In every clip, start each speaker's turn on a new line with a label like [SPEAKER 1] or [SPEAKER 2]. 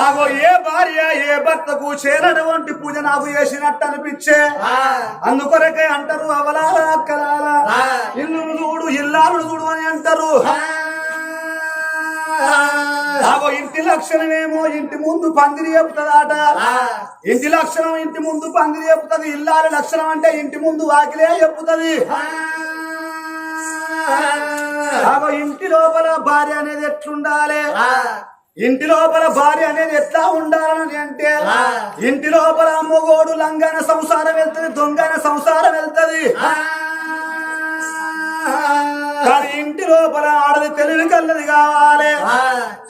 [SPEAKER 1] ఆగో ఏ భార్య ఏ భర్తకు చేరటువంటి పూజ నాకు చేసినట్టు అనిపించే? అందుకొరకే అంటారు అవలాల అక్కలాల ఇల్లు చూడు ఇల్లాలు చూడు అని అంటారు. ఆగో ఇంటి లక్షణమేమో ఇంటి ముందు పందిరి చెప్తుందట ఇంటి లక్షణం ఇంటి ముందు పందిరి చెప్తుంది ఇల్లాల లక్షణం అంటే ఇంటి ముందు వాకిలే చెప్తుంది ఆగో ఇంటి లోపల భార్య అనేది ఎట్లుండాలి? ఇంటి లోపల భార్య అనేది ఎట్లా ఉండాలని అంటే ఇంటి లోపల మొగోడు లంగాన సంసారం వెళ్తుంది దొంగన సంసారం వెళ్తుంది. కానీ ఇంటి లోపల ఆడది తెలివి కల్లది కావాలి.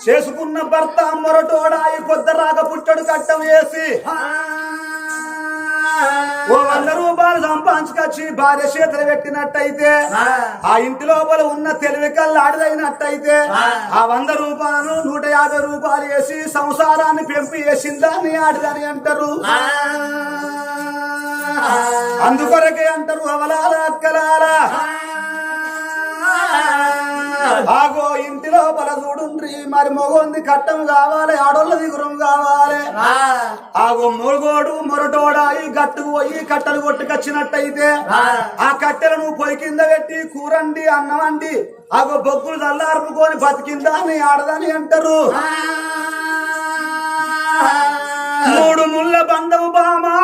[SPEAKER 1] చేసుకున్న భర్త మొరటోడా ఈ పొద్ద రాక పుట్టడు కట్టం వేసి. ఓ వంద రూపాయలు సంపాదించుకొచ్చి భార్య చేతులు పెట్టినట్టయితే ఆ. ఇంటి లోపల ఉన్న తెలివి కళ్ళు ఆడదైనట్టయితే ఆ వంద రూపాయలను నూట యాభై రూపాయలు వేసి సంసారాన్ని పెంపి వేసిందాన్ని ఆడదని అంటారు. అందుకొరకే అంటారు అవలాల అక్కలాల. ఆగో ఇంటి లోపల మరి మొగోంది కట్టం కావాలి ఆడోళ్ళది గురం కావాలి. ఆగో మొగోడు మొరటోడా ఈ గట్టుకు పోయి కట్టెలు కొట్టుకొచ్చినట్టయితే ఆ కట్టెలను పొయ్యి కింద పెట్టి కూరండి అన్నమండి ఆగో బొగ్గులు చల్లార్పుకొని బతికిందని ఆడదని అంటారు. మూడు ముళ్ళ బంధం బామా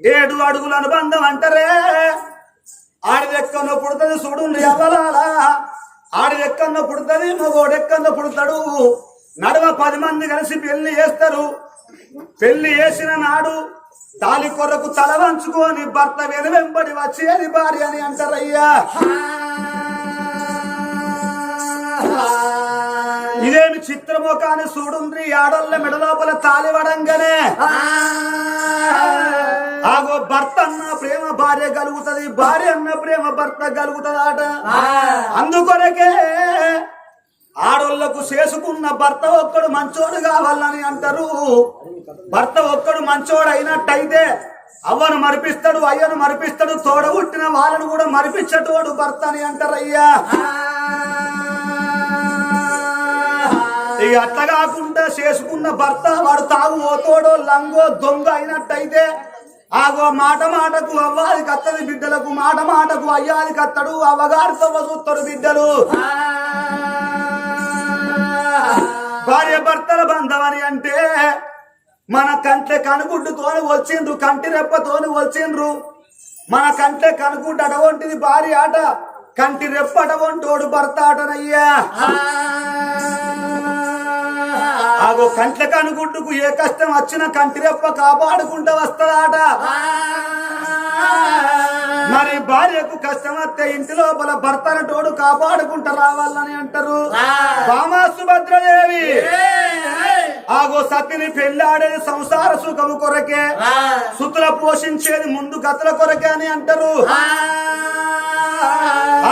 [SPEAKER 1] ఏడు అడుగుల అనుబంధం అంటారే. ఆడిదెక్కన్న పుడుతుంది చూడు ఎవలాలా ఆడిదెక్కన్న పుడుతుంది మగోడెక్కన్న పుడతాడు. నడవ పది మంది కలిసి పెళ్ళి చేస్తారు. పెళ్ళి చేసిన నాడు తాలి కొరకు తల వంచుకొని భర్త వెను వెంబడి వచ్చేది భార్య? అని అంటారయ్యా. ఇదేమి చిత్రమో కానీ చూడుంది ఆడోళ్ళ మెడలోపల తాలి వడంగానే ఆగో భర్త అన్న ప్రేమ భార్య కలుగుతది భార్య అన్న ప్రేమ భర్త కలుగుతదాట అందుకొరకే ఆడోళ్ళకు చేసుకున్న భర్త ఒక్కడు మంచోడు కావాలని అంటారు. భర్త ఒక్కడు మంచోడు అయినట్టయితే అవ్వను మరిపిస్తాడు అయ్యను మరిపిస్తాడు తోడబుట్టిన వాళ్ళను కూడా మరిపించటోడు భర్త అని అంటారయ్యా. ఇక అట్లా కాకుండా చేసుకున్న భర్త వాడు తాగు ఓతోడో లంగో దొంగ అయినట్టయితే ఆగో మాట మాటకు అవ్వాలి కత్తది బిడ్డలకు మాట మాటకు అయ్యాది కత్తడు అవ్వగారితో చూస్తారు బిడ్డలు. భార్య భర్తల బంధమని అంటే మన కంటే కనుగుడ్డుతోని వచ్చిండ్రు కంటి రెప్పతోని వచ్చిండ్రు. మన కంటే కనుగుడ్డు అటువంటిది భార్య ఆట కంటి రెప్ప అటువంటోడు భర్త ఆటనయ్యా. ఆగో కంట్ల కనుగుడ్డుకు ఏ కష్టం వచ్చినా కంటి రెప్ప కాపాడుకుంటూ వస్తదాట మరి భార్యకు కష్టం వస్తే ఇంటి లోపల భర్తను తోడు కాపాడుకుంటూ రావాలని అంటారు. బామా సుభద్రదేవి ఆగో సతిని పెళ్ళాడేది సంసార సుఖము కొరకే సుతుల పోషించేది ముందు గతుల కొరకే అని అంటారు.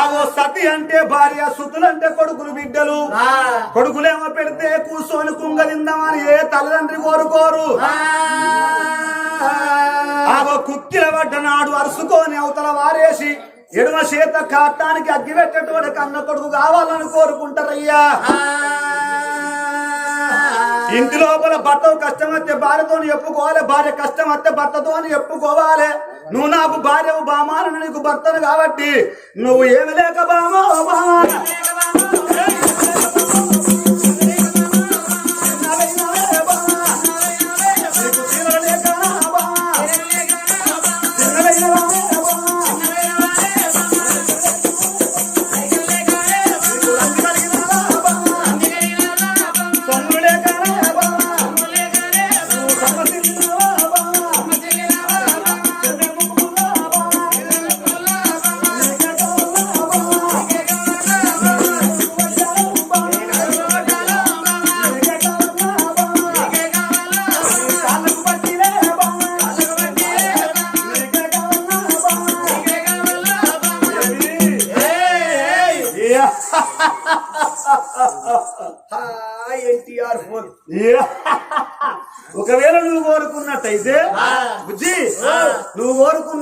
[SPEAKER 1] ఆగో సతి అంటే భార్య సుతులంటే కొడుకులు బిడ్డలు. కొడుకులేమో పెడితే కూర్చొని కుంగలిందామని ఏ తల్లిదండ్రి కోరుకోరు. ఆగో కుక్కిల పడ్డ నాడు అరుసుకొని అవతల వారేసి ఎడమ చేత కాటానికి అగ్గి పెట్టేటోడు కన్న కొడుకు కావాలని కోరుకుంటారయ్యా. ఇంటి లోపల భర్త కష్టం వస్తే భార్యతో చెప్పుకోవాలి భార్య కష్టం వస్తే భర్తతో చెప్పుకోవాలి. నువ్వు నాకు భార్యవు బామాను నీకు భర్తను కాబట్టి నువ్వు ఏమి లేక బామా బామా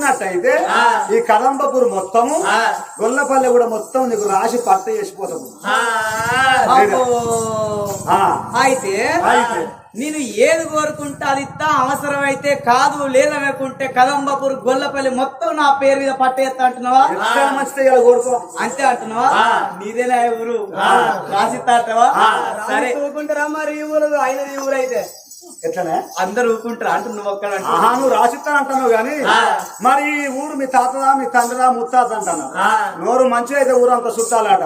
[SPEAKER 1] కోరుకున్నట్టయితే ఈ కదంబపూర్ మొత్తము గొల్లపల్లె కూడా మొత్తం నీకు రాసి పట్ట చేసిపోతాము. ఆ.
[SPEAKER 2] అయితే
[SPEAKER 1] అయితే.
[SPEAKER 2] నేను ఏది కోరుకుంటా అది ఇస్తా అవసరమైతే కాదు లేదనుకుంటే కదంబపూర్ గొల్లపల్లి మొత్తం నా పేరు మీద పట్టేస్తా అంటున్నావా?
[SPEAKER 1] కోరుకో.
[SPEAKER 2] అంతే అంటున్నావా? నీదేనా ఊరు? రాసిస్తా అంటావా? సరే. ఊరుకుంటారా మరి ఈ ఊరు? ఆయన ఊరు అయితే.
[SPEAKER 1] ఎట్లనే?
[SPEAKER 2] అందరు ఊరుకుంటారా అంటు నువ్వు ఒక్కడ
[SPEAKER 1] ఆహా నువ్వు రాసిస్తా అంటున్నావు గాని మరి ఈ ఊరు మీ తాతదా మీ తండ్రిదా ముత్తాత అంటాను నోరు మంచిగా అయితే ఊరు అంత చుట్టాలట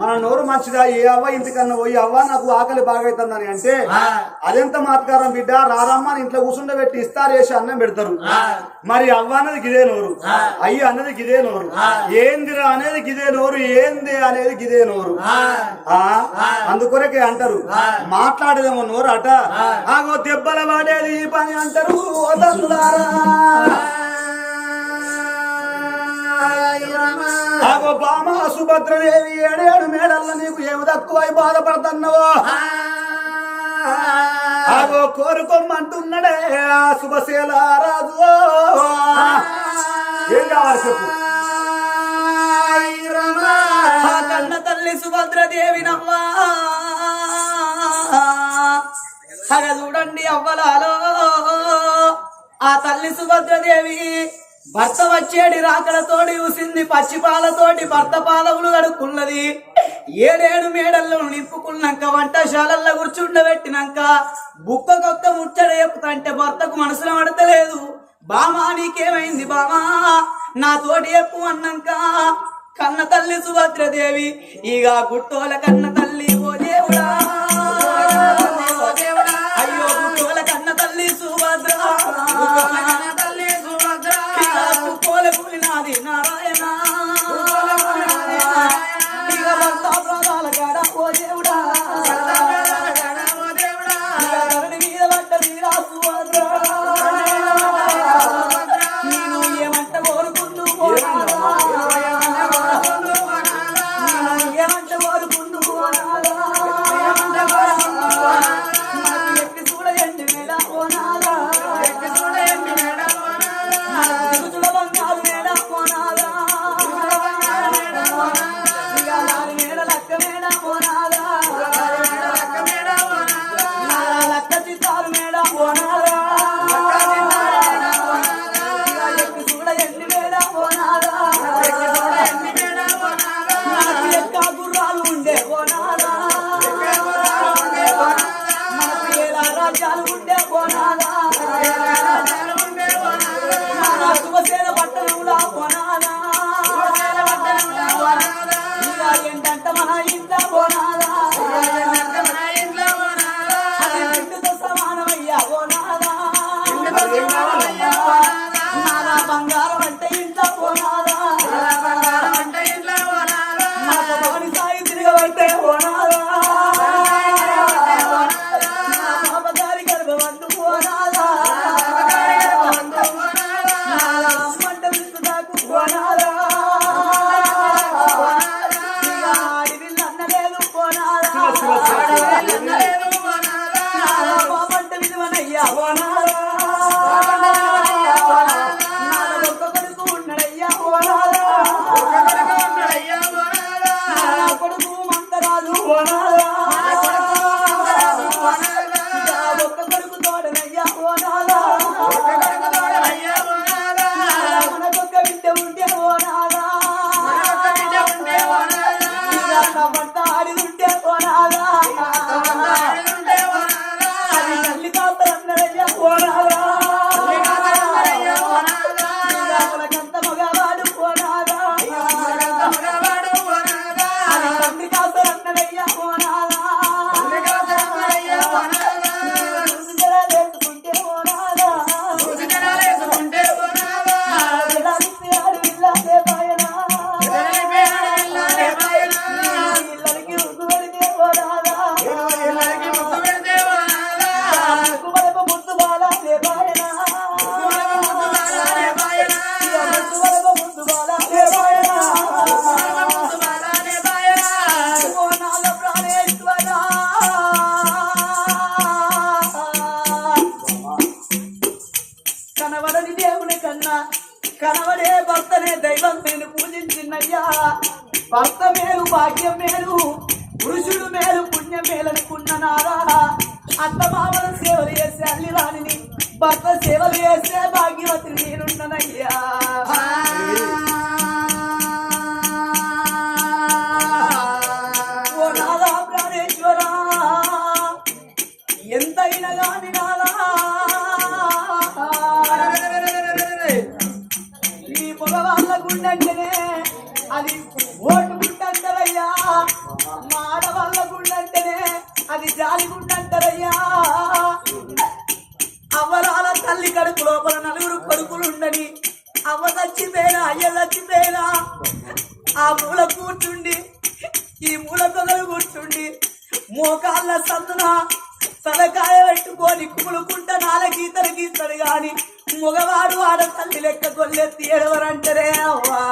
[SPEAKER 1] మన నోరు మంచిదా? ఏ అవ్వ ఇంటికన్నా పోయి అవ్వ నాకు ఆకలి బాగైతుందని అంటే అదెంత మాత్కారం బిడ్డ? రారమ్మ ఇంట్లో కూర్చుండబెట్టి ఇస్తారు వేసి అన్నం పెడతారు. మరి అవ్వ అన్నది గిదే నోరు. అయ్యి అన్నది గిదే నోరు. ఏందిరా అనేది గిదే నోరు ఏంది అనేది గిదే నోరు. ఆ. అందుకొరకే అంటారు. మాట్లాడేదేమో నోరు అట. ఆగో దెబ్బల వాడేది ఈ పని అంటారు ఓ తండ్రులారా. ఆగో బామ సుభద్రదేవి ఏడేడు మేడల్ల నీకు ఏమి తక్కువై బాధపడుతున్నావో? ఆగో కోరుకోమంటున్నాడే ఆ శుభశీల రాజు ఏం కావాలి చెప్పు?
[SPEAKER 2] కన్న తల్లి సుభద్రదేవి నవ్వా అగ చూడండి అవ్వలాలో. ఆ తల్లి సుభద్రదేవి భర్త వచ్చేడి రాకలతోటి చూసింది పచ్చి పాలతోటి భర్త పాదములు కడుక్కున్నది ఏడేడు మేడల్లో నింపుకున్నాక వంటశాలల్లో కూర్చుండబెట్టినాక బుక్కకొక్క ముచ్చట చెప్పుతంటే భర్తకు మనసులో పడతలేదు. బామా నీకేమైంది బామా? నా తోటి చెప్పు అన్నాక. కన్న తల్లి సుభద్రదేవి ఇక గుట్టోల కన్న తల్లి నిన్నయ్యా భర్త మేలు భాగ్యం మేలు పురుషుడు మేలు పుణ్యం మేలనుకున్న నారా. అత్త మామల సేవలు చేసే అల్లి రాణిని భర్త సేవలు చేసే భాగ్యవతిని నేనున్ననయ్యా గుండంటారయ్యా అవ్వరాల తల్లి కడుపు లోపల నలుగురు కొడుకులు ఉండని అవ్వ చచ్చిపోయినా అయ్య చచ్చిపోయినా ఆ మూల కూర్చుండి ఈ మూల కొగలు కూర్చుండి మోకాళ్ళ సందున తలకాయ పెట్టుకొని కుములుకుంట నాల గీతలు గీతలు గాని మగవాడు ఆడ తల్లి లెక్క కొల్లెత్తి ఎడవరంటరే అవ్వా.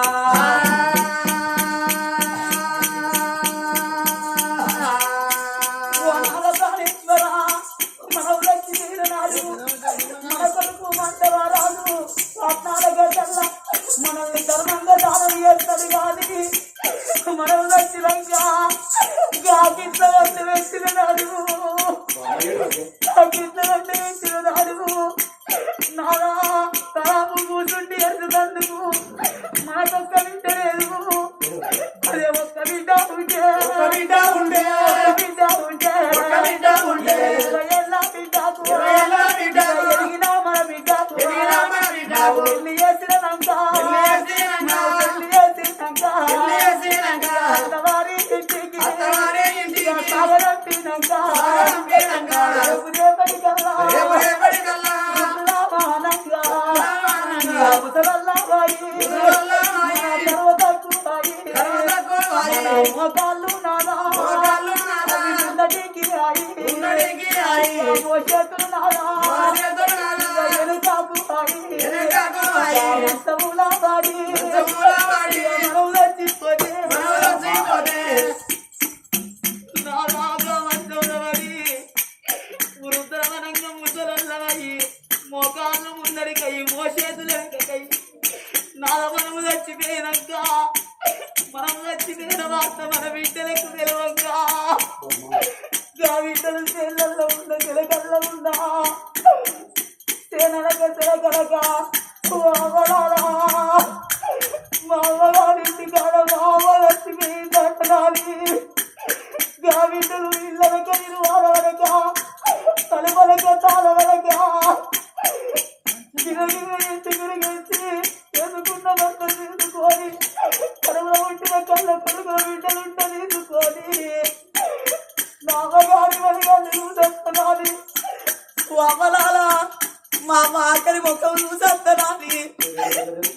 [SPEAKER 2] మా అమ్మ ఆఖరి ముఖం చూసేస్తున్నాని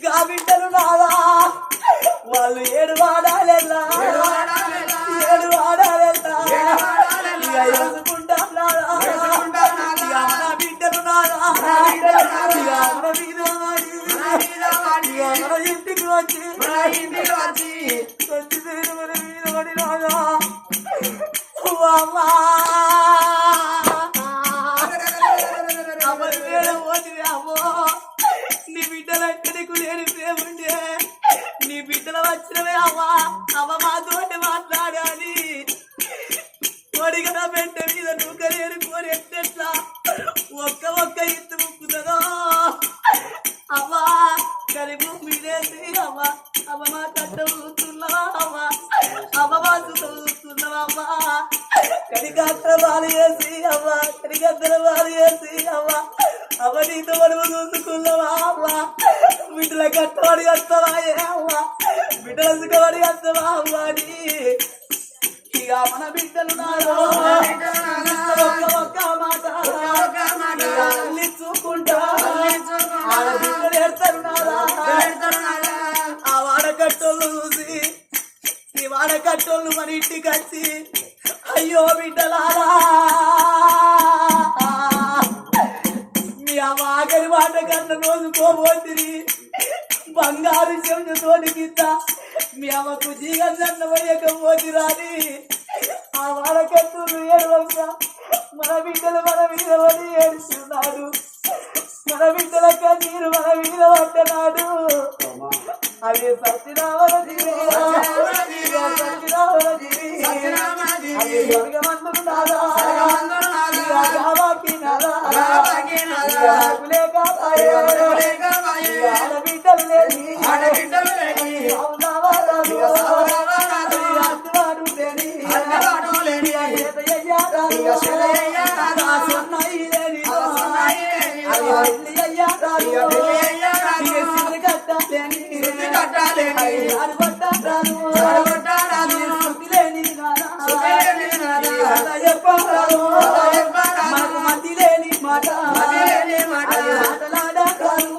[SPEAKER 2] గా బిడ్డలు నాదా వాళ్ళు ఏడు వాడాలెల్లా? ఏడు వాడాలెల్లా? ఇక బిడ్డలు నాదా ఇంటికి వచ్చి ఇంటికి వచ్చి. మీదేసి అమ్మ అమ్మ మా కట్ట చూస్తున్నావా చేసి చేసి నీతో మనము చూసుకున్నావా అమ్మ బిడ్డల కట్టబడి వస్తావా బిడ్డల వస్తావా అమ్మ అని ఇక మన బిడ్డలు నాలో ఒక్క ఒక్క మాట. అల్లి చూకుంటా ఆ వాడకట్టోళ్ళు చూసి ఈ వాడకట్టోళ్ళు మన ఇంటికి వచ్చి అయ్యో బిడ్డలారా మీ ఆ ఆఖరి మాట కన్నా రోజు పోబోతుంది బంగారు చెంచు తోటి కింద మీ అమ్మకు జీగన్న పోయకపోతి రాని ఆ వాడకట్టు ఏడవంక మన బిడ్డలు మన మీద పడి ఏడుస్తున్నాడు. మన బిడ్డల కన్నీరు మన మీద పడ్డనాడు అవి సత్యనామల జీవి సత్యనామల జీవి అవి స్వర్గమందులు నాదా ఇక రావాకి నాదా ఇక ఆకులే కాపాయే. ఇక ఆడబిడ్డలు లేని లేని. లేని. లేని లేని మాట అది ఆటలాడారాదు.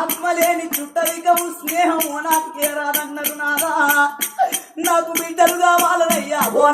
[SPEAKER 2] ఆత్మ నాకు నాదా నాకు బిడ్డలు కావాలనయ్యా ఓ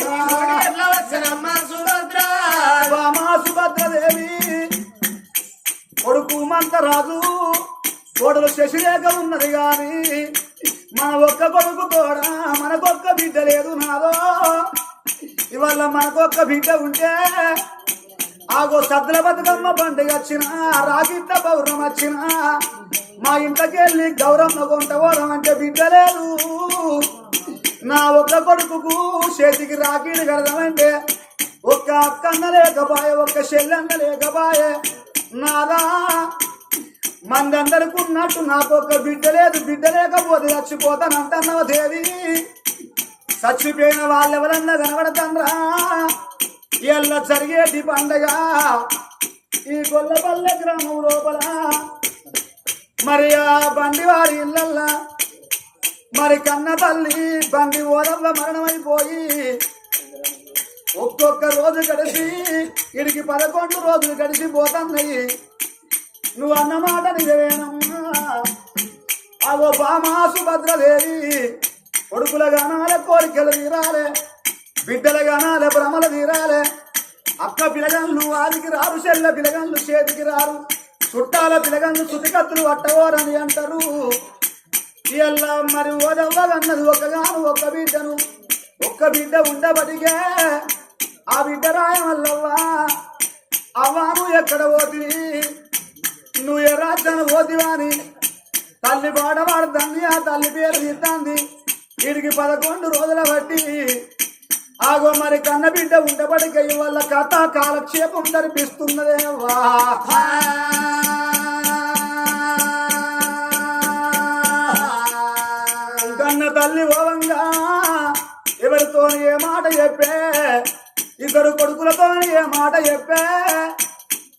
[SPEAKER 1] నోటికెట్ట వచ్చనమ్మ సుభద్ర? వామా సుభద్రదేవి. కొడుకు మంతరాజు. కోడలు శశిరేఖ ఉన్నది గాని మన ఒక్క కొడుకు తోడా మనకొక్క బిడ్డ లేదు నాదో. ఇవాళ మనకొక్క బిడ్డ ఉంటే ఆగో సద్ర బతుకమ్మ పండుగ వచ్చిన రాగిట్ల పౌర్ణం వచ్చిన మా ఇంట్లోకెళ్ళి గౌరమ్మ కొంట పోరం అంటే బిడ్డ లేదు. నా ఒక్క కొడుకుకు చేతికి రాకీలు కడదామంటే ఒక్క అక్కన్న లేకపాయే ఒక్క చెల్లెన్న లేకపాయే నాదా? మందందరికి ఉన్నట్టు నాకు ఒక్క బిడ్డ లేదు బిడ్డ లేకపోతే చచ్చిపోతానంటున్నావు దేవి. చచ్చిపోయిన వాళ్ళెవరన్నా కనబడతాన్రా? ఎల్ల జరిగేటి పండగ? ఈ గొల్లపల్లె గ్రామం లోపల మరి ఆ బండి వారి ఇళ్ళల్లా మరి కన్న తల్లి బండి ఓదమ్మ మరణమైపోయి ఒక్కొక్క రోజు గడిచి ఇడికి పదకొండు రోజులు గడిచిపోతున్నాయి నువ్వు అన్నమాట నిజమేనమ్మా. అవో బామా సుభద్రదేవి కొడుకుల గానాల కోరికలు తీరాలే బిడ్డల గానాల భ్రమలు తీరాలే. అక్క పిలగన్లు ఆదికి రారు చెల్ల పిలగన్లు చేతికి రారు. చుట్టాల పిలగన్లు సుతికత్తులు పట్టవోరని అంటారు. ఇయ్యల్ల మరి ఓదవ్వాలన్నది ఒకగాను ఒక్క బిడ్డను. ఒక్క బిడ్డ ఉండబడిగే ఆ బిడ్డ రాయమల్లవ్వా. అవ్వాను ఎక్కడ పోతివి నువ్వు ఏ రాజ్యాన్ని పోతివాని తల్లి పాడబడుతుంది ఆ తల్లి పేరు తీస్తుంది వీడికి పదకొండు రోజుల బట్టి ఆగో మరి కన్న బిడ్డ ఉండబడిక వల్ల కథ కాలక్షేపం జరిపిస్తున్నదేవా తల్లి ఓవంగా ఎవరితో ఏ మాట చెప్పే? ఇద్దరు కొడుకులతోని ఏ మాట చెప్పే?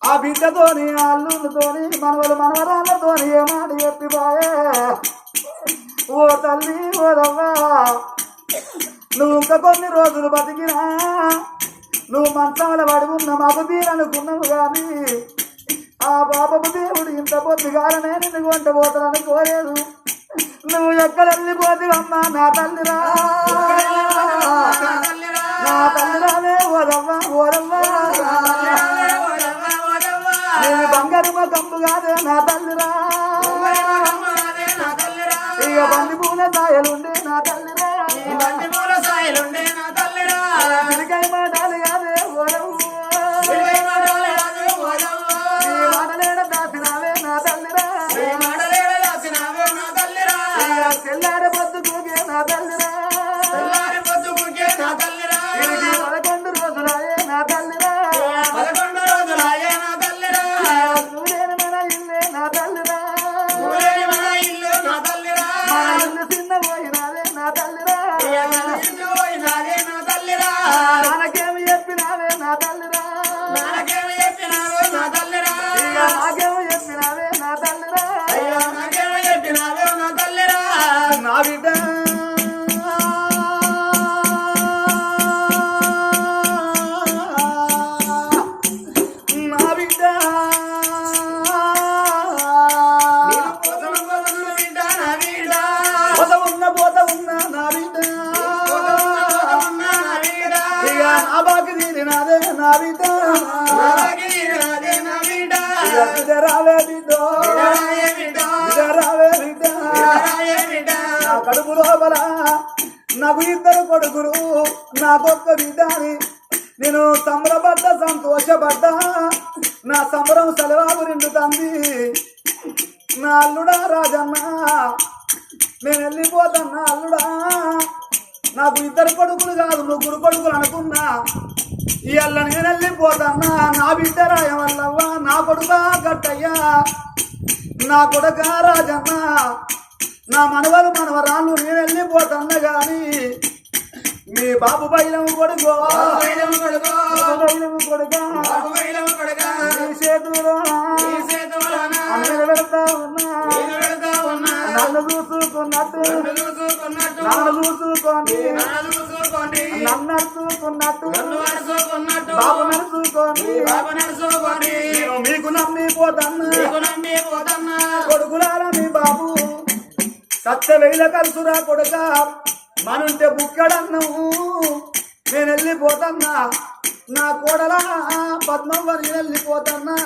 [SPEAKER 1] ఆ బిడ్డతోని అల్లులతోని మనవలు మనవరాళ్ళతోని ఏ మాట చెప్పిపోయే ఓ తల్లి ఓదవ్వా నువ్వు ఇంకా కొన్ని రోజులు బతికినా నువ్వు మంచాల పడుకున్న మాకు తీరనుకున్నావు కానీ ఆ బాబు దేవుడు ఇంత పొద్దుగాలనే నిన్ను కొంట పోతానని కోరేదు. నువ్వు ఎక్కడ వెళ్ళిపోతివమ్మా నా తల్లిరా. నా తల్లిరాలే ఓదవ్వా ఓదవ్వా నేను బంగారు కంపు కాదే నా తల్లిరా. ఇక బంది పూల సాయలుండే కొడుకులు అనుకున్నా ఇవాళ నేను వెళ్ళిపోతున్నా నా బిడ్డ రాయం వల్లవ్వ నా కొడుక గట్టయ్యా నా కొడుక రాజన్న నా మనవలు మనవరాళ్ళు నేను వెళ్ళిపోతున్నా గాని మీ బాబు బైలం కొడుకో. కొడుక. అన్నలు పెడతా ఉన్నా. నన్ను చూసుకున్నట్టు నన్ను చూసుకొని నన్ను చూసుకున్నట్టు బాబు నడుచుకొని నేను మీకు నమ్మిపోతాను. కొడుకులారా మీ బాబు సత్య వెయిల కలుసురా కొడుక మనుంటే బుక్కడన్నావు నేను వెళ్ళిపోతున్నా నా కోడలా పద్మవ్వ నేను వెళ్ళిపోతున్నా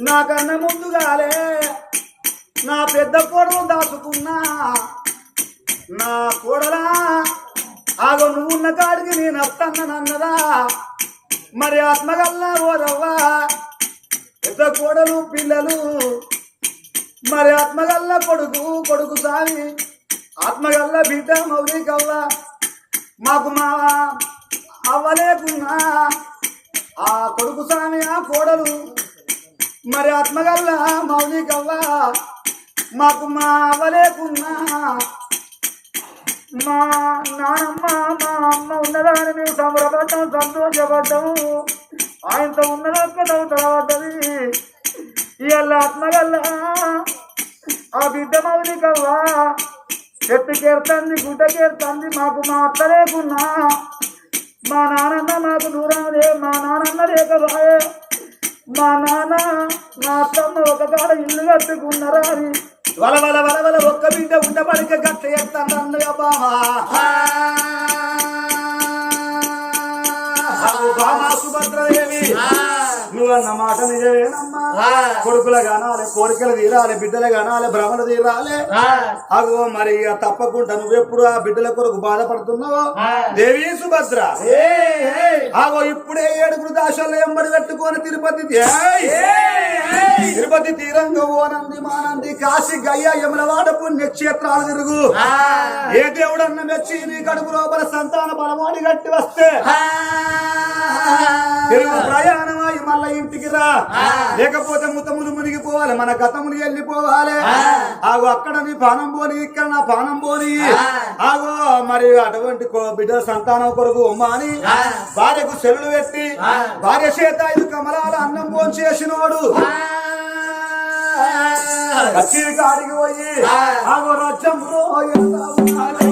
[SPEAKER 1] నాకన్నా ముందుగాలే నా పెద్ద కోడలు దాచుకున్నా. నా కోడలా ఆగో నువ్వున్న కాడికి నేను వస్తానన్నదా మరి ఆత్మగల్లా ఓరవ్వా పెద్ద కోడలు పిల్లలు. మరి ఆత్మగల్ల కొడుకు కొడుకు సామి. ఆత్మగల్ల బిడ్డ మౌలి కవ్వ మాకు మా అవ్వలేకున్నా ఆ కొడుకు సామి ఆ కోడలు. మరి ఆత్మగల్ల మౌలి కవ్వ మాకు మా అవ్వలేకున్నా మా నానమ్మ మా అమ్మ ఉన్నదాన్ని మేము సంబరపడ్డాం సంతోషపడ్డాము ఆయనతో ఉన్నదొక్క తర్వాతది ఇవాళ ఆత్మగల్లా ఆ బిడ్డ మౌలికవ్వా గుడ్డ చేరుతుంది మాకు మా అత్త లేకున్నా మా నానన్న మాకు దూరం లే మా నానన్న లేకబాయే మా నాన్న మా అత్తమ్మ ఒక కాడ ఇల్లు కట్టుకున్నారా అని వల వల వల వల ఒక్క బిడ్డ ఉండబడిక గట్ట ఎత్తాను అన్నయ్య బామా బామా సుభద్రదేవి నువ్వు అన్న మాట నిజమేనమ్మా. కొడుకుల గానాలి కోరికలు తీరాలి బిడ్డల గానాలి భ్రమలు తీరాలి. అగో మరి తప్పకుండా నువ్వెప్పుడు ఆ బిడ్డల కొరకు బాధపడుతున్నావో? దేవి సుభద్ర. ఆగో ఇప్పుడే ఏడుగురు దాశాలు ఎంబడి పెట్టుకొని తిరుపతి! తిరుపతి తీరంగ ఓనంది మానంది కాశీ గయ్య యములవాడ పుణ్యక్షేత్రాలు తిరుగు. ఏ దేవుడన్న మెచ్చి నీ కడుపు లోపల సంతాన బలమోడి గట్టి వస్తే తిరుగు ప్రయాణమై మళ్ళా ఇంటికి రా. లేకపోతే ముతములు మునిగిపోవాలి. మన గతములు వెళ్ళిపోవాలి ఆగో అక్కడ నీ పానం పోని ఇక్కడ నా పానం పోని. ఆగో మరి అటువంటి బిడ్డ సంతానం కొరకు ఉమ్మ అని భార్యకు సెల్లు పెట్టి భార్య చేత ఐదు కమలాల అన్నం పోని చేసినోడు కాడికి పోయి ఆగో రాజ్యం బ్రో వెళ్తా ఉన్నాడు.